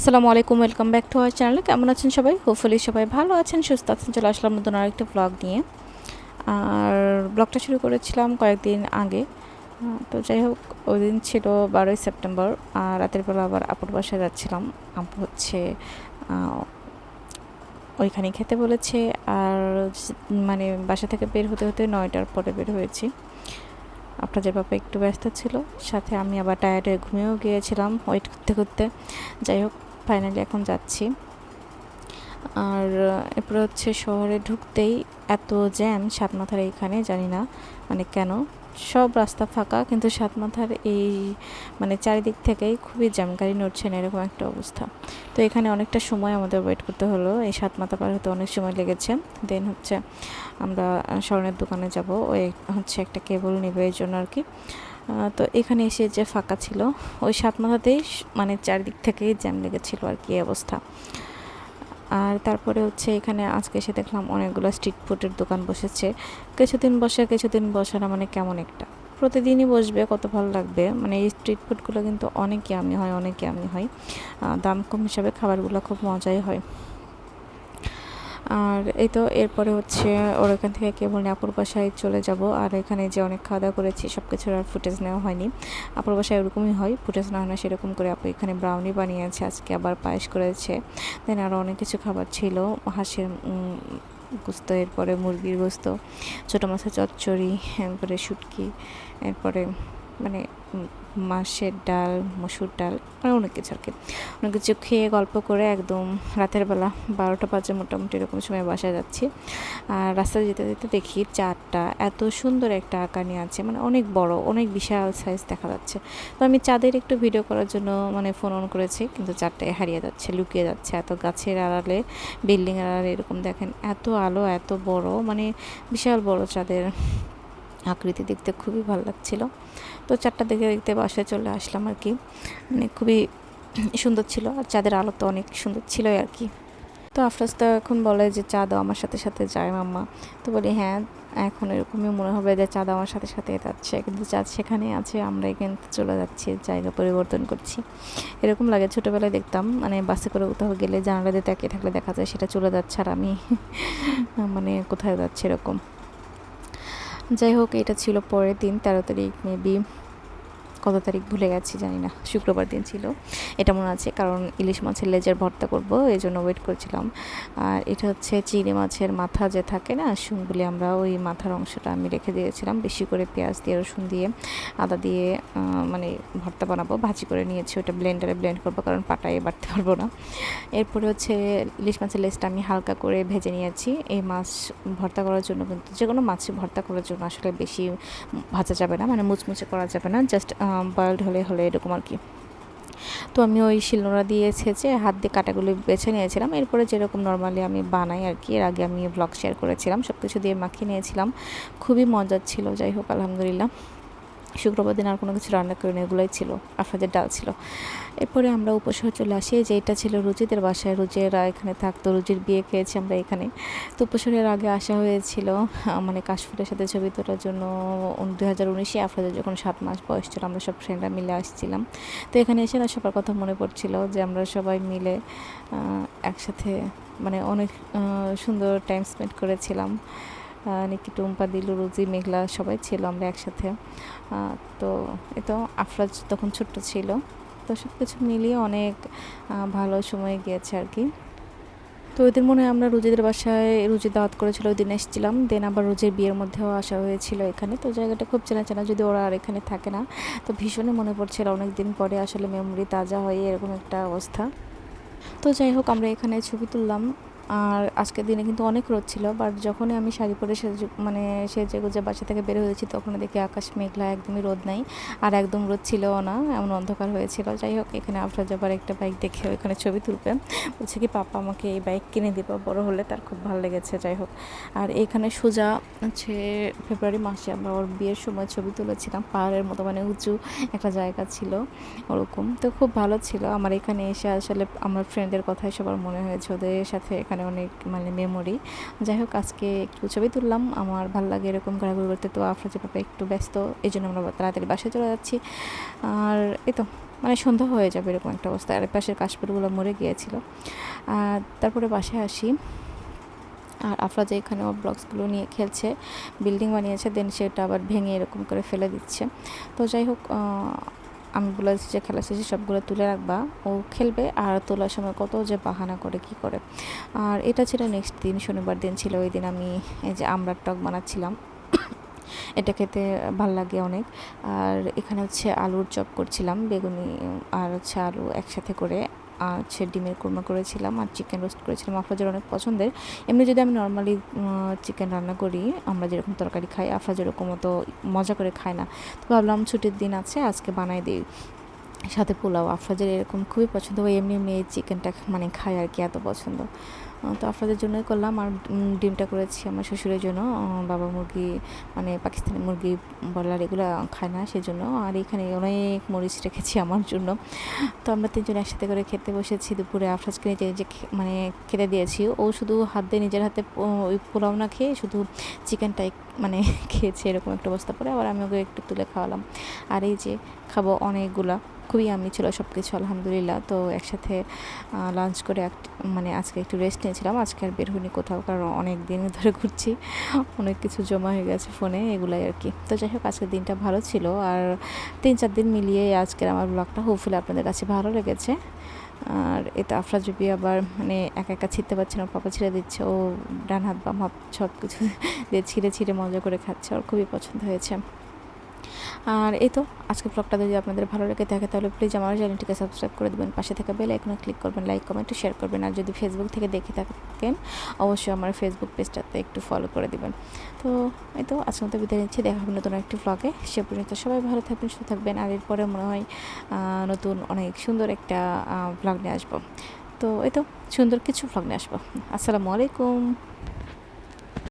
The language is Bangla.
আসসালামু আলাইকুম welcome back to our channel কেমন আছেন সবাই? হোপফুলি সবাই ভালো আছেন, সুস্থ আছেন। চলে আসলাম নতুন আরেকটা ব্লগ নিয়ে। আর ব্লগটা শুরু করেছিলাম কয়েকদিন আগে। তো যাই হোক, ওই দিন ছিল বারোই সেপ্টেম্বর, আর রাতের বেলা আবার আপুর বাসায় যাচ্ছিলাম। আপু হচ্ছে ওইখানে খেতে বলেছে। আর মানে বাসা থেকে বের হতে হতে নয়টার পরে বের হয়েছি। আপনাদের বাবা একটু ব্যস্ত ছিল, সাথে আমি আবার টায়ার্ড হয়ে ঘুমিয়েও গিয়েছিলাম। ওয়েট করতে করতে। যাই হোক ফাইনালি এখন যাচ্ছি। আর এরপরে হচ্ছে শহরে ঢুকতেই এত জ্যাম সাত মাথার এইখানে, জানি না মানে কেন। সব রাস্তা ফাঁকা, কিন্তু সাত মাথার এই মানে চারিদিক থেকেই খুবই জ্যাম, গাড়ি নড়ছে না, এরকম একটা অবস্থা। তো এখানে অনেকটা সময় আমাদের ওয়েট করতে হলো। এই সাত মাথা পার হতে অনেক সময় লেগেছে। দেন হচ্ছে আমরা স্বর্ণের দোকানে যাব। ওই হচ্ছে একটা কেবল নেবে এই জন্য আর কি। তো এখানে এসে যে ফাঁকা ছিল, ওই সাত মাথাতেই মানে চারিদিক থেকেই জ্যাম লেগেছিল আর কি অবস্থা। আর তারপরে হচ্ছে এখানে আজকে এসে দেখলাম অনেকগুলো স্ট্রিট ফুডের দোকান বসেছে। কিছুদিন বসে কিছুদিন বসে না মানে কেমন একটা। প্রতিদিনই বসবে, কত ভালো লাগবে। মানে এই স্ট্রিট ফুডগুলো কিন্তু অনেক ইয়ামি হয় অনেক ইয়ামি হয়। দাম কম হিসাবে খাবারগুলো খুব মজাই হয়। আর এই তো এরপরে হচ্ছে ওর এখান থেকে কেবল আপুর বাসায় চলে যাব। আর এখানে যে অনেক খাওয়া দাওয়া করেছি সব কিছুর আর ফুটেজ নেওয়া হয়নি। আপুর বাসায় ওরকমই হয় ফুটেজ না হয় না সেরকম করে আপু এখানে ব্রাউনি বানিয়েছে, আজকে আবার পায়েস করেছে। দেন আরও অনেক কিছু খাবার ছিল, হাঁসের গোস্ত, এরপরে মুরগির গোস্ত, ছোটো মাছের চচ্চড়ি, এরপরে শুটকি, এরপরে মানে মাছের ডাল, মসুর ডাল মানে অনেক কিছু আর কি অনেক কিছু খেয়ে গল্প করে একদম রাতের বেলা বারোটা বাজে মোটামুটি এরকম সময় বাসায় যাচ্ছি। আর রাস্তায় যেতে যেতে দেখি চাঁদটা এত সুন্দর একটা আঁকা নিয়ে আছে মানে অনেক বড়, অনেক বিশাল সাইজ দেখা যাচ্ছে। তো আমি চাঁদের একটু ভিডিও করার জন্য মানে ফোন অন করেছি, কিন্তু চাঁদটাই হারিয়ে যাচ্ছে, লুকিয়ে যাচ্ছে। এত গাছের আড়ালে বিল্ডিংয়ের আড়ালে এরকম দেখেন, এত আলো, এত বড় মানে বিশাল বড় চাঁদের আকৃতি দেখতে খুবই ভালো লাগছিল। তো চারটা দেখে দেখতে বাসায় চলে আসলাম আর কি। মানে খুবই সুন্দর ছিল আর চাঁদের আলো তো অনেক সুন্দর ছিলই আর কি। তো আফরাজ তো এখন বলে যে, চা দাও আমার সাথে সাথে, যায় মাম্মা। তো বলি হ্যাঁ এখন এরকমই মনে হবে যে চাঁদ আমার সাথে সাথে যাচ্ছে কিন্তু চাঁদ সেখানে আছে আমরাই কিন্তু চলে যাচ্ছি, জায়গা পরিবর্তন করছি। এরকম লাগে, ছোটোবেলায় দেখতাম মানে বাসে করে কোথাও গেলে জানালা দিয়ে তাকিয়ে থাকলে দেখা যায় সেটা চলে যাচ্ছে আর আমি মানে কোথায় যাচ্ছে এরকম। যাই হোক এটা ছিল পরের দিন তেরো তারিখ মেবি কত তারিখ ভুলে গেছি, জানি না। শুক্রবার দিন ছিল। এটা মনে আছে, কারণ ইলিশ মাছের লেজের ভর্তা করব এই জন্য ওয়েট করছিলাম। আর এটা হচ্ছে চিংড়ি মাছের মাথা যে থাকে না শুনগুলি আমরা ওই মাথার অংশটা আমি রেখে দিয়েছিলাম। বেশি করে পেঁয়াজ দিয়ে, রসুন দিয়ে, আদা দিয়ে মানে ভর্তা বানাবো, ভাজি করে নিয়েছি। ওটা ব্লেন্ডারে ব্লেন্ড করব, কারণ পাটায় বাটতে পারব না। এরপরে হচ্ছে ইলিশ মাছের লেজটা আমি হালকা করে ভেজে নিয়েছি। এই মাছ ভর্তা করার জন্য কিন্তু যে কোনো মাছ ভর্তা করার জন্য আসলে বেশি ভাজা যাবে না মানে মুচমুচে করা যাবে না। জাস্ট বয়েলড হলে হলে এরকম আর কি। তো আমি ওই শিলনোড়া দিয়ে ছেঁচে হাত দিয়ে কাটাগুলো বেছে নিয়েছিলাম। এরপরে যেরকম নর্মালি আমি বানাই আর কি, এর আগে আমি ব্লগ শেয়ার করেছিলাম সব কিছু দিয়ে মাখিয়ে নিয়েছিলাম। খুবই মজার ছিল, যাই হোক, আলহামদুলিল্লাহ। শুক্রবার দিন আর কোনো কিছু রান্না করিনি, এগুলোই ছিল, আফরাজের ডাল ছিল। এরপরে আমরা উপসহ চলে আসি যে এটা ছিল রুজিদের বাসায় রুজিরা এখানে থাকতো রুজির বিয়ে খেয়েছি আমরা এখানে। তো উপসরের আগে আসা হয়েছিল মানে কাশফুলের সাথে ছবি তোলার জন্য দু হাজার উনিশে আফরাজের যখন সাত মাস বয়স ছিল, আমরা সব ফ্রেন্ডরা মিলে আসছিলাম। তো এখানে এসে না সবার কথা মনে পড়ছিল যে আমরা সবাই মিলে একসাথে মানে অনেক সুন্দর টাইম স্পেন্ড করেছিলাম। নিকি টুম্পা, দিলু, রুজি, মেঘলা সবাই ছিল আমরা একসাথে। তো এ তো আফরাজ তখন ছোট্ট ছিল। তো সব কিছু মিলিয়ে অনেক ভালো সময় গিয়েছে আর কি। তো ওইদিন মনে হয় আমরা রুজিদের বাসায় রুজি দাওয়াত করেছিল, ওই দিন এসেছিলাম। দেন আবার রুজির বিয়ের মধ্যেও আসা হয়েছিল এখানে। তো জায়গাটা খুব চেনা চেনা যদি ওরা আর এখানে থাকে না। তো ভীষণই মনে পড়ছিল অনেক দিন পরে আসলে মেমোরি তাজা হয়ে, এরকম একটা অবস্থা। তো যাই হোক, আমরা এখানে ছবি তুললাম। আর আজকের দিনে কিন্তু অনেক রোদ ছিল বাট যখনই আমি শাড়ি পরে সেজে মানে সেজে গুজে বাসা থেকে বের হয়েছি তখন দেখি আকাশ মেঘলা, একদমই রোদ নাই আর একদম রোদ ছিলও না, এমন অন্ধকার হয়েছিল। যাই হোক, এখানে আফরাজ আবার একটা বাইক দেখে ওইখানে ছবি তুলবে। বলছে কি, পাপা আমাকে এই বাইক কিনে দিবা, বড় হলে তার খুব ভালো লেগেছে। যাই হোক, আর এখানে সোজা হচ্ছে ফেব্রুয়ারি মাসে আমরা ওর বিয়ের সময় ছবি তুলেছিলাম, পাহাড়ের মতো মানে উঁচু একটা জায়গা ছিল ওরকম। তো খুব ভালো ছিল, আমার এখানে এসে আসলে আমার ফ্রেন্ডের কথাই সবার মনে হয়েছে, ওদের সাথে এখানে অনেক মানে মেমোরি যাই হোক আজকে একটু ছবি তুললাম, আমার ভালো লাগে এরকম ঘোরাঘুরি করতে, তো আফরাজের পাপা একটু ব্যস্ত এই জন্য আমরা তাড়াতাড়ি বাসায় চলে যাচ্ছি। আর এই তো মানে সন্ধ্যা হয়ে যাবে এরকম একটা অবস্থা, আর পাশের কাশপুরগুলো মরে গিয়েছিল। তারপরে বাসায় আসি। আর আফরাজা এখানে ওর ব্লকসগুলো নিয়ে খেলছে বিল্ডিং বানিয়েছে দেন সেটা আবার ভেঙে এরকম করে ফেলে দিচ্ছে। তো যাই হোক আমি বলেছি যে খেলা শেষে সবগুলো তুলে রাখবা, ও খেলবে আর তোলার সময় কত যে বাহানা করে, কি করে। আর এটা ছিল নেক্সট দিন, শনিবার দিন ছিল, ওই দিন আমি এই যে আমড়ার টক বানাচ্ছিলাম। এটা খেতে ভালো লাগে অনেক। আর এখানে হচ্ছে আলুর চপ করছিলাম, বেগুনি আর হচ্ছে আলু একসাথে করে। হচ্ছে ডিমের কুরমা করেছিলাম আর চিকেন রোস্ট করেছিলাম। আফরাজের অনেক পছন্দের। এমনি যদি আমি নর্মালি চিকেন রান্না করি, আমরা যেরকম তরকারি খাই আফরাজ এরকম মতো মজা করে খায় না। তো ভাবলাম ছুটির দিন আছে, আজকে বানাই দিই। সাথে পোলাও। আফরাজের এরকম খুবই পছন্দ হয়, এমনি এমনি এই চিকেনটা মানে খায় আর কি এত পছন্দ। তো আফরাজের জন্যই করলাম আর ডিমটা করেছি আমার শ্বশুরের জন্য। বাবা মুরগি মানে পাকিস্তানি মুরগি বলার এগুলো খায় না, সেজন্য। আর এখানে অনেক মরিচ রেখেছি আমার জন্য। তো আমরা তিনজন একসাথে করে খেতে বসেছি দুপুরে। আফরাজকে নিজে নিজে মানে খেতে দিয়েছি। ও শুধু হাত দিয়ে নিজের হাতে ওই পোলাও না খেয়ে শুধু চিকেনটাই মানে খেয়েছে, এরকম একটা অবস্থা পরে আবার আমি ওকে একটু তুলে খাওয়ালাম। আর এই যে খাব অনেকগুলা। খুবই আমি ছিল সব কিছু আলহামদুলিল্লাহ। তো একসাথে লাঞ্চ করে এক মানে আজকে একটু রেস্ট নিয়েছিলাম। আজকে আর বের হইনি কোথাও কারণ অনেক দিন ধরে ঘুরছি। অনেক কিছু জমা হয়ে গেছে ফোনে এগুলাই আর কি। তো যাই হোক, আজকের দিনটা ভালো ছিল। আর তিন চার দিন মিলিয়ে আজকের আমার ব্লগটা হোপফুলি আপনাদের কাছে ভালো লেগেছে। আর এটা আফরাজুবি আবার মানে একা একা ছিঁড়তে পারছে না, পাপা ছিঁড়ে দিচ্ছে, ও ডান হাত বাম হাত সব কিছু দিয়ে ছিঁড়ে ছিঁড়ে মজা করে খাচ্ছে, ওর খুবই পছন্দ হয়েছে। আর এই তো, আজকে ব্লগটা যদি আপনাদের ভালো লেগে থাকে তাহলে প্লিজ আমার চ্যানেলটিকে সাবস্ক্রাইব করে দেবেন। পাশে থাকা বেল আইকনে ক্লিক করবেন লাইক কমেন্ট শেয়ার করবেন। আর যদি ফেসবুক থেকে দেখে থাকেন, অবশ্যই আমার ফেসবুক পেজটাতে একটু ফলো করে দেবেন। তো এই তো আজকে মতো বিদায় নিচ্ছি। দেখা হবে নতুন একটি ব্লগে সে পর্যন্ত সবাই ভালো থাকবেন, সুস্থ থাকবেন। আর এরপরে মনে হয় নতুন অনেক সুন্দর একটা ব্লগ নিয়ে আসব। তো এই তো, সুন্দর কিছু ব্লগ নিয়ে আসব। আসসালামু আলাইকুম।